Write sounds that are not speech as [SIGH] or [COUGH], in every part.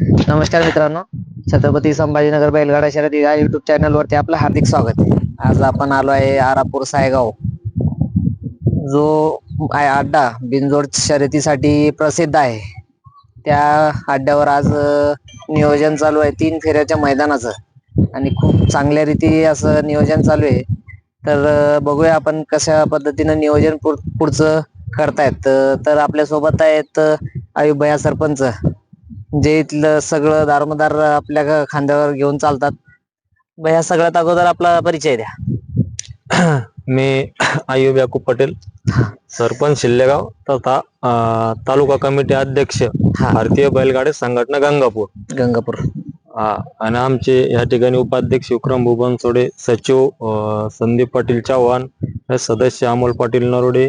नमस्कार मित्रांनो छत्रपती संभाजीनगर बैलगाडा शर्यती या युट्यूब चॅनल वरती आपलं हार्दिक स्वागत आहे. आज आपण आलो आहे आरापूर सायगाव. जो आहे अड्डा बिनजोड शर्यतीसाठी प्रसिद्ध आहे. त्या अड्ड्यावर आज नियोजन चालू आहे तीन फेऱ्याच्या मैदानाचं. आणि खूप चांगल्या रीती असं नियोजन चालू आहे. तर बघूया आपण कशा पद्धतीनं नियोजन पुढ- पुढचं करतायत. तर आपल्यासोबत आहेत आयुभया सरपंच जे इथलं सगळं दारोमदार आपल्या खांद्यावर घेऊन चालतात. भैया सगळ्यात अगोदर आपला परिचय द्या. [CLEARS THROAT] मी आयुब याकूब पटेल सरपंच शिल्लेगाव तथा तालुका कमिटी अध्यक्ष. भारतीय बैलगाडी संघटना गंगापूर. गंगापूर. हा, आणि आमचे या ठिकाणी उपाध्यक्ष विक्रम भुवन सोडे सचिव संदीप पाटील चव्हाण सदस्य अमोल पाटील नरोडे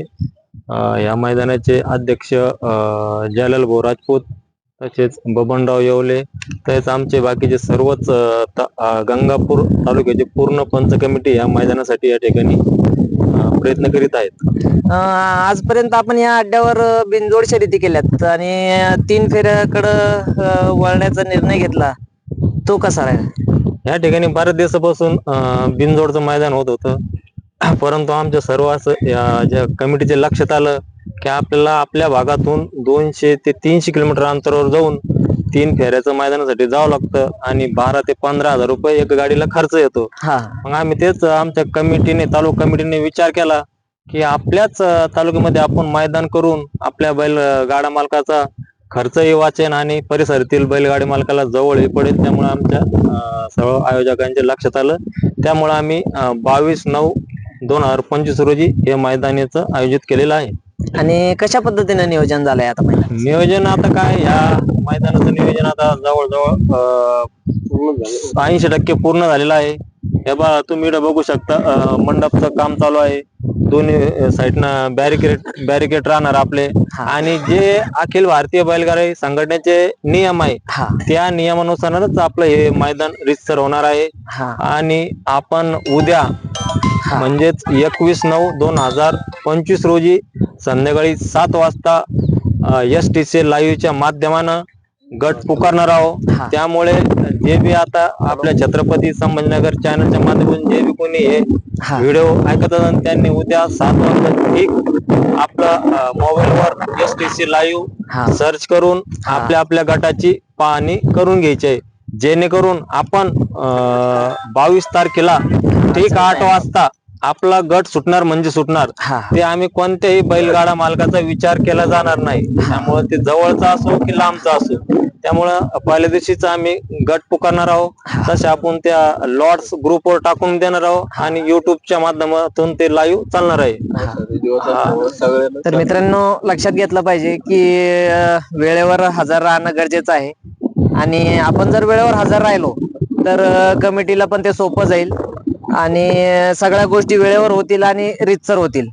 या मैदानाचे अध्यक्ष अं, जलाल भाऊ राजपूत तसेच बबनराव येवले तसेच आमचे बाकीचे सर्वच गंगापूर तालुक्याची पूर्ण पंच कमिटी या मैदानासाठी या ठिकाणी प्रयत्न करीत आहेत. आजपर्यंत आपण या अड्ड्यावर बिनजोड शर्यती केल्यात आणि तीन फेऱ्याकडं वळण्याचा निर्णय घेतला. तो कसा राहिला? या ठिकाणी बऱ्याच दिवसापासून बिनजोडचं मैदान होत होतं. परंतु आमच्या सर्व ज्या कमिटीचे लक्षात आलं की आपल्याला आपल्या भागातून दोनशे ते तीनशे किलोमीटर अंतरावर जाऊन तीन फेऱ्याचं मैदानासाठी जावं लागतं आणि बारा ते पंधरा हजार रुपये एक गाडीला खर्च येतो. हा. मग आम्ही तेच आमच्या कमिटीने तालुका कमिटीने विचार केला की आपल्याच तालुक्यामध्ये आपण मैदान करून आपल्या बैल गाडा मालकाचा खर्चही वाचेन आणि परिसरातील बैलगाडी मालकाला जवळही पडेल. त्यामुळे आमच्या सर्व आयोजकांच्या लक्षात आलं. त्यामुळे आम्ही बावीस नऊ दोन हजार पंचवीस रोजी हे मैदानीचं आयोजित केलेलं आहे. आणि कशा पद्धतीने नियोजन झालंय आता मैदान नियोजन आता काय या मैदानाचं नियोजन आता जवळजवळ ऐंशी टक्के पूर्ण झालेलं आहे. हे बघा तुम्ही इकडे बघू शकता अं, मंडपचं काम चालू आहे. दोन्ही साईडनं बॅरिकेड बॅरिकेड राहणार आपले. हा. आणि जे अखिल भारतीय बैलगाडी संघटनेचे नियम आहे हा. त्या नियमानुसारच आपलं हे मैदान रितसर होणार आहे. हा. आणि आपण उद्या. म्हणजेच एकवीस नऊ दोन हजार पंचवीस रोजी संध्याकाळी सात वाजता एस टी सी लाईव्हच्या माध्यमानं गट पुकारणार आहोत. त्यामुळे जे बी आता आपल्या छत्रपती संभाजीनगर चॅनलच्या माध्यमातून जे बी कोणी हे. व्हिडिओ ऐकत असेल त्यांनी उद्या सात वाजता ठीक आपलं मोबाईलवर S T C. Live search करून आपल्या आपल्या गटाची पाहणी करून घ्यायची आहे जेणेकरून आपण बावीस तारखेला ठीक आठ वाजता आपला गट सुटणार म्हणजे सुटणार. हा ते आम्ही कोणत्याही बैलगाडा मालकाचा विचार केला जाणार नाही. त्यामुळे ते जवळचा असो की लांबचा असो. त्यामुळं पहिल्या दिवशीच आम्ही गट पुकारणार आहोत. तसे आपण त्या लॉर्ड्स ग्रुपवर टाकून देणार आहोत आणि युट्यूबच्या माध्यमातून ते लाईव्ह चालणार आहे. तर मित्रांनो लक्षात घेतलं पाहिजे की अं, वेळेवर हजर राहणं गरजेचं आहे. आणि आपण जर वेळेवर हजर राहिलो तर अं, कमिटीला पण ते सोपं जाईल. आणि सगळ्या गोष्टी वेळेवर होतील आणि रितसर होतील.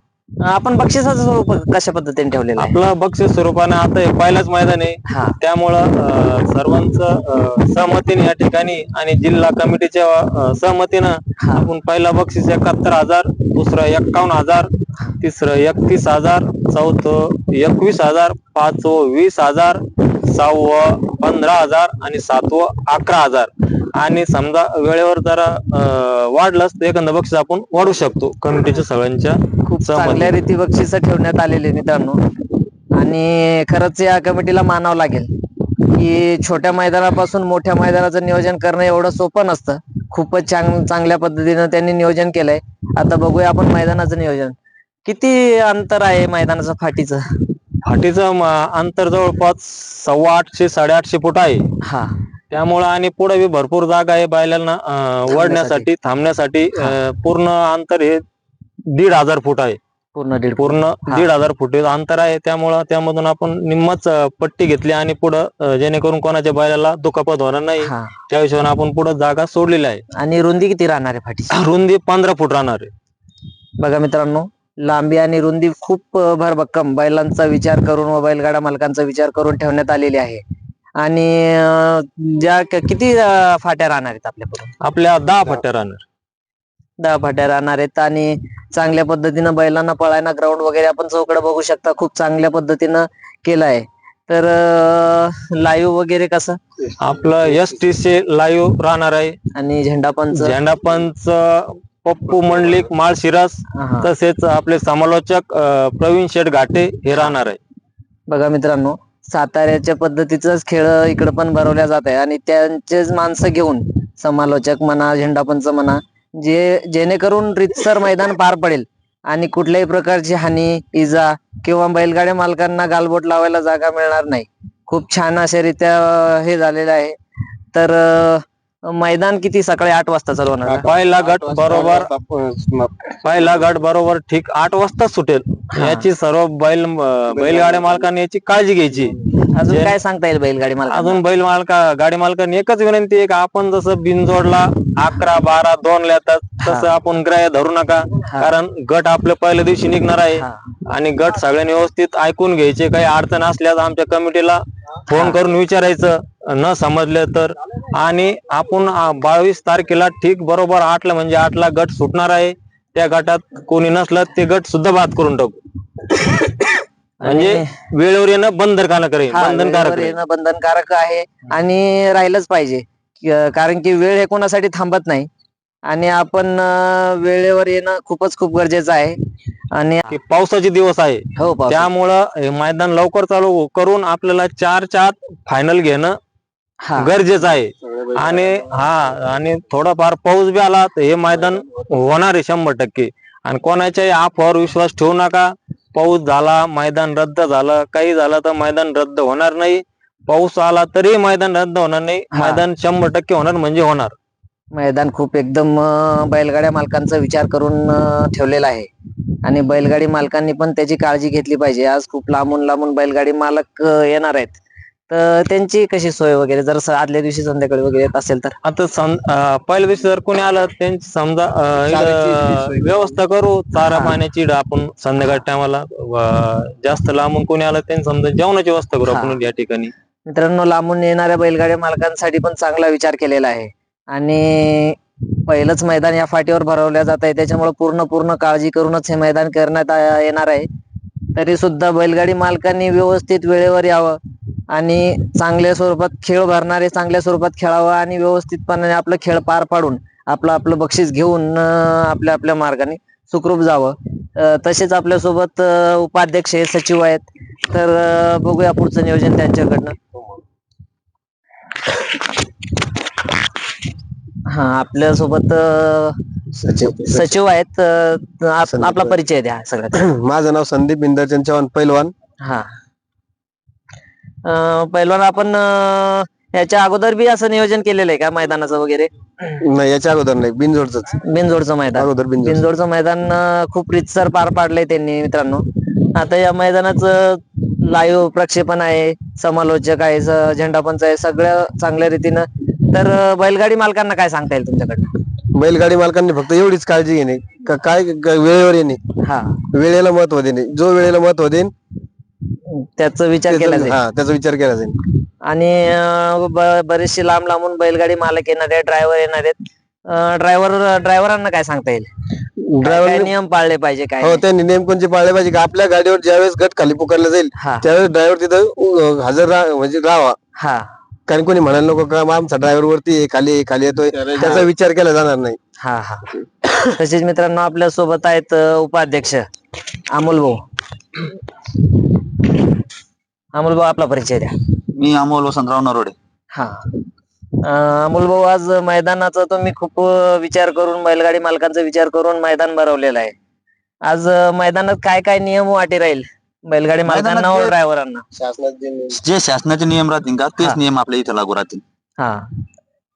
आपण बक्षिसाचं स्वरूप कशा पद्धतीने ठेवलेलं आहे? आपलं बक्षीस स्वरूपाने आता हे पहिलंच मैदान आहे. त्यामुळं सर्वांचं सहमतीने या ठिकाणी आणि जिल्हा कमिटीच्या अं, सहमतीनं हा. आपण पहिला बक्षीस एकाहत्तर हजार दुसरं एक्कावन्न हजार तिसरं एकतीस हजार चौथं एकवीस हजार पाचवं वीस हजार सहावं पंधरा हजार आणि सातवं अकरा हजार. आणि समजा वेळेवर जरा वाढलंच तर एखादं बक्षीस आपण वाढू शकतो. कमिटीच्या सगळ्यांच्या खूप. चांगल्या रीती बक्षिस ठेवण्यात आलेले मित्रांनो. आणि खरंच या कमिटीला मानावं लागेल की छोट्या मैदानापासून मोठ्या मैदानाचं नियोजन करणं एवढं सोपं नसतं. खूपच चांग चांगल्या पद्धतीनं त्यांनी नियोजन केलंय. आता बघूया आपण मैदानाचं नियोजन. किती अंतर आहे मैदानाचं फाटीचं? फाटीचं अंतर जवळपास सव्वा आठशे साडेआठशे फूट आहे. हा. त्यामुळं आणि पुढे बी भरपूर जागा आहे बैलांना अं, वळण्यासाठी थांबण्यासाठी अं, पूर्ण अंतर हे दीड हजार फूट आहे. पूर्ण दीड पूर्ण दीड हजार फूट अंतर आहे. त्यामुळं त्यामधून आपण निम्मच अं, पट्टी घेतली आणि पुढं अं, जेणेकरून कोणाच्या बैलाला दुखापत होणार नाही. हा. त्या हिशोबाने आपण पुढे जागा सोडलेली आहे. आणि रुंदी किती राहणार आहे फाटीची [COUGHS] रुंदी पंधरा फूट राहणार आहे. बघा मित्रांनो लांबी आणि रुंदी खूप अ, भरभक्कम. बैलांचा विचार करून व बैलगाडा मालकांचा विचार करून ठेवण्यात आलेली आहे. आणि अ, ज्या क- किती अ, फाट्या राहणार आहेत आपल्याकडून? आपल्या दहा फट्ट्या राहणार. दहा फाट्या राहणार आहेत आणि चांगल्या पद्धतीनं बैलांना पळायला ग्राउंड वगैरे आपण चौकडे बघू शकता खूप चांगल्या पद्धतीनं केलं आहे. तर लाईव्ह वगैरे कसं? आपलं एस टी सी लाईव्ह राहणार आहे. आणि झेंडा पंच? झेंडा पंच पप्पू मंडलिक माळशिरस हा. तसेच आपले समालोचक अं, प्रवीण शेठ घाटे हे राहणार आहे. बघा मित्रांनो साताऱ्याच्या पद्धतीचाच खेळ इकडे पण भरवल्या जात आहे. आणि त्यांचेच माणसं घेऊन समालोचक म्हणा झेंडापंच म्हणा जे जेणेकरून रितसर मैदान पार पडेल. आणि कुठल्याही प्रकारची हानी इजा किंवा बैलगाड्या मालकांना गालबोट लावायला जागा मिळणार नाही. खूप छान अशा रित्या हे झालेलं आहे. तर मैदान किती? सकाळी आठ वाजता चालू होणार का? पहिला गट बरोबर पहिला गट बरोबर ठीक आठ वाजता सुटेल. हा. याची सर्व बैल बैलगाड्या मालकांनी याची काळजी घ्यायची. अजून जे- काय सांगता येईल बैलगाडी मालक अजून बैल मालका गाडी मालकांनी एकच विनंती आहे की आपण जसं बिनजोडला अकरा बारा दोन येतात तसं आपण ग्राह्य धरू नका. कारण गट आपल्या पहिल्या दिवशी निघणार आहे आणि गट सगळ्यांनी व्यवस्थित ऐकून घ्यायचे. काही अडचण असल्यास आमच्या कमिटीला फोन करून विचारायचं. न समजलं तर. आणि आपण बावीस तारखेला ठीक बरोबर आठला म्हणजे आठला गट सुटणार आहे. त्या गटात कोणी नसलं ते गट सुद्धा बाद करून टाकू. म्हणजे वेळेवर येणं बंधनकारक आहे बंधनकारक. येणं बंधनकारक आहे आणि राहिलंच पाहिजे. कारण की वेळ हे कोणासाठी थांबत नाही. आणि आपण वेळेवर येणं खूपच खूप गरजेचं आहे. आणि पावसाचे दिवस आहे. हो त्यामुळं मैदान लवकर चालू करून आपल्याला चारच्या आत फायनल घेणं गरजेचं आहे. आणि हा आणि थोडाफार पाऊस बी आला तर हे मैदान होणार आहे शंभर टक्के. आणि कोणाच्याही अफवावर विश्वास ठेवू नका. पाऊस झाला मैदान रद्द झालं काही झालं तर मैदान रद्द होणार नाही. पाऊस आला तरी मैदान रद्द होणार नाही. मैदान शंभर टक्के होणार म्हणजे होणार. मैदान खूप एकदम बैलगाड्या मालकांचा विचार करून ठेवलेला आहे. आणि बैलगाडी मालकांनी पण त्याची काळजी घेतली पाहिजे. आज खूप लांबून लांबून बैलगाडी मालक येणार आहेत. तर त्यांची कशी सोय वगैरे? जर स- आदल्या दिवशी संध्याकाळी वगैरे येत असेल तर? आता सम अं, पहिल्या दिवशी जर कोणी आलं त्यांची समजा अं, इथं. व्यवस्था करू चारा हा. पाण्याची आपण संध्याकाळ टायमाला जास्त लांबून कोणी आलं त्यांनी समजा जेवणाची व्यवस्था करू हा. आपण या ठिकाणी. मित्रांनो लांबून येणाऱ्या बैलगाड्या मालकांसाठी पण चांगला विचार केलेला आहे. आणि पहिलंच मैदान या फाटीवर भरवल्या जात आहे. त्याच्यामुळे पूर्ण पूर्ण काळजी करूनच हे मैदान करण्यात आ- येणार आहे. तरी सुद्धा बैलगाडी मालकांनी व्यवस्थित वेळेवर यावं. आणि चांगल्या स्वरूपात खेळ भरणारे चांगल्या स्वरूपात खेळावं आणि व्यवस्थितपणे आपलं खेळ पार पाडून आपलं आपलं बक्षीस घेऊन आपल्या आपल्या मार्गाने सुखरूप जावं. तसेच आपल्यासोबत उपाध्यक्ष आहे सचिव आहेत. तर बघूया पुढचं नियोजन त्यांच्याकडनं. हा आपल्यासोबत सचिव. आहेत. आपला. परिचय द्या सगळ्यात. [CLEARS THROAT] माझं नाव संदीप इंदरचंद चव्हाण पैलवान. हा. पहिलवान आपण अं, याच्या अगोदर बी असं नियोजन केलेलं आहे का मैदानाचं वगैरे? नाही याच्या अगोदर नाही बिनजोडच बिनजोडचं मैदान. अगोदर बिनजोड बिनजोडचं मैदान अं, खूप रितसर पार पाडलंय त्यांनी मित्रांनो. आता या मैदानाचं लाईव्ह प्रक्षेपण आहे समालोचक आहे स- झेंडापंच आहे सगळं चांगल्या रीतीनं. तर अं, बैलगाडी मालकांना काय सांगता येईल तुमच्याकडनं? बैलगाडी मालकांनी फक्त एवढीच काळजी घेणे. का काय ग- वेळेवर येणे. हा. वेळेला महत्त्व देणे. जो वेळेला महत्त्व देईन त्याचा विचार केला जाईल. हा त्याचा विचार केला जाईल. आणि बरेचसे लांब लांबून बैलगाडी मालक येणार आहेत ड्रायव्हर येणार आहेत. ड्रायव्हर ड्रायव्हरांना काय सांगता येईल? ड्रायव्हर नियम पाळले पाहिजे काय हो? त्यांनी नेम कोणचे पाळले पाहिजे का? आपल्या गाडीवर ज्यावेळेस गट खाली पुकारला जाईल हा. त्यावेळेस ड्रायव्हर तिथं उ- हजर राहा म्हणजे राहावा. हा. कारण कोणी म्हणायला नको का आमचा ड्रायव्हर वरती आहे, खाली आहे, खाली येतोय त्याचा विचार केला जाणार नाही. हा हा. तसेच मित्रांनो आपल्यासोबत आहेत अं, उपाध्यक्ष अमोल भाऊ. अमोल भाऊ आपला परिचय द्या. मी अमोल वसंतराव नरोडे. हा. अं, अमोल भाऊ आज मैदानाचा तुम्ही खूप अं, विचार करून बैलगाडी मालकांचा विचार करून मैदान भरवलेलं आहे. आज अं, मैदानात काय काय नियम वाटी राहील? बैलगाडी मालकांना मैदानात व जे- ड्रायव्हरांना. शासनाचे जे शासनाचे नियम राहतील का हा. तेच नियम आपल्या इथे लागू राहतील. हा.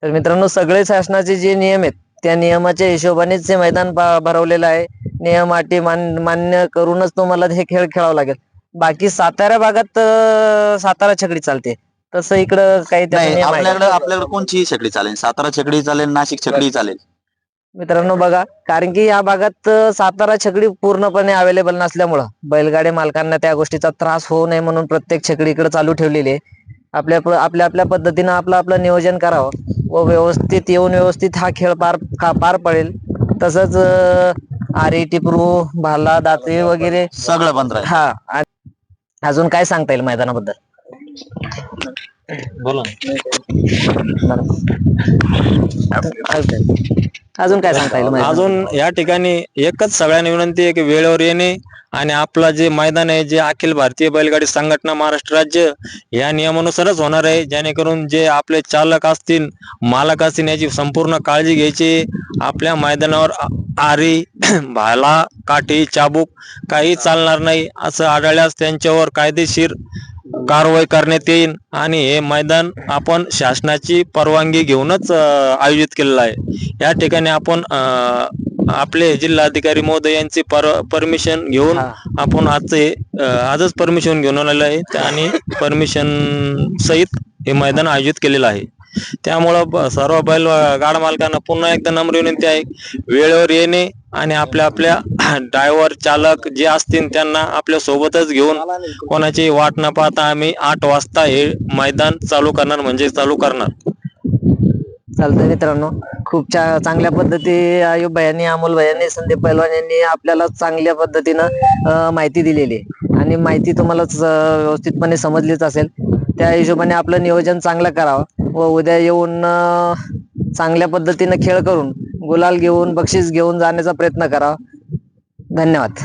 तर मित्रांनो सगळे शासनाचे जे नियम आहेत त्या नियमाच्या हिशोबानेच हे मैदान भ- भरवलेलं आहे. नियम अटी मान- मान्य करूनच तुम्हाला हे खेळ खेळावं लागेल. बाकी सातारा भागात अं, सातारा छकडी चालते. तसं इकडं काही त्याचा नाही नियम आहे का? आपल्याकडे आपल्याकडे कोणची छकडी चालेल. सातारा छकडी चालेल नाशिक छकडी चालेल. मित्रांनो बघा कारण की या भागात अं, सातारा छकडी पूर्णपणे अवेलेबल नसल्यामुळं बैलगाडी मालकांना त्या गोष्टीचा त्रास होऊ नये म्हणून प्रत्येक छकडी इकडे चालू ठेवलेली आहे. आपल्या प- आपल्या आपल्या पद्धतीनं आपलं आपलं नियोजन करावं व व्यवस्थित येऊन व्यवस्थित हा खेळ पार का- पार पडेल. तसंच अं, आरे टिपरू भाला दाते वगैरे सगळं बंद राहील. हा अजून काय सांगता येईल मैदानाबद्दल? बोला अजून काय सांगता येईल? अजून या ठिकाणी एकच सगळ्यांनी विनंती आहे की वेळेवर येणे आणि आपला जे मैदान आहे जे अखिल भारतीय बैलगाडी संघटना महाराष्ट्र राज्य या नियमानुसारच होणार आहे. जेणेकरून जे आपले चालक असतील मालक असतील याची संपूर्ण काळजी घ्यायची. आपल्या मैदानावर आ- आरी [CLEARS THROAT] भाला काठी चाबूक काही चालणार नाही असं आढळल्यास त्यांच्यावर कायदेशीर कारवाई करण्यात येईल आणि हे मैदान आपण शासनाची परवानगी घेऊनच आयोजित केलेलं आहे. या ठिकाणी आपण आपले जिल्हाधिकारी महोदय यांची पर परमिशन घेऊन. आपण आजचे अं, आजच परमिशन घेऊन आलेलं आहे. आणि परमिशन सहित हे मैदान आयोजित केलेलं आहे. त्यामुळं सर्व बैल गाडा मालकांना पुन्हा एकदा नम्र विनंती आहे. वेळेवर येणे आणि आपल्या आपल्या ड्रायव्हर चालक जे असतील त्यांना आपल्या सोबतच घेऊन कोणाची वाट न पाहता आम्ही आठ वाजता हे मैदान चालू करणार म्हणजे चालू करणार. चालतंय मित्रांनो. खूप चांगल्या पद्धती आयुब भैयांनी अमोल भैयांनी संदीप पैलवान यांनी आपल्याला चांगल्या पद्धतीनं माहिती दिलेली आहे. आणि माहिती तुम्हाला व्यवस्थितपणे समजलीच असेल. त्या हिशोबाने आपलं नियोजन चांगलं करावं व उद्या येऊन चांगल्या पद्धतीनं खेळ करून गुलाल घेऊन बक्षीस घेऊन जाण्याचा प्रयत्न करावा धन्यवाद.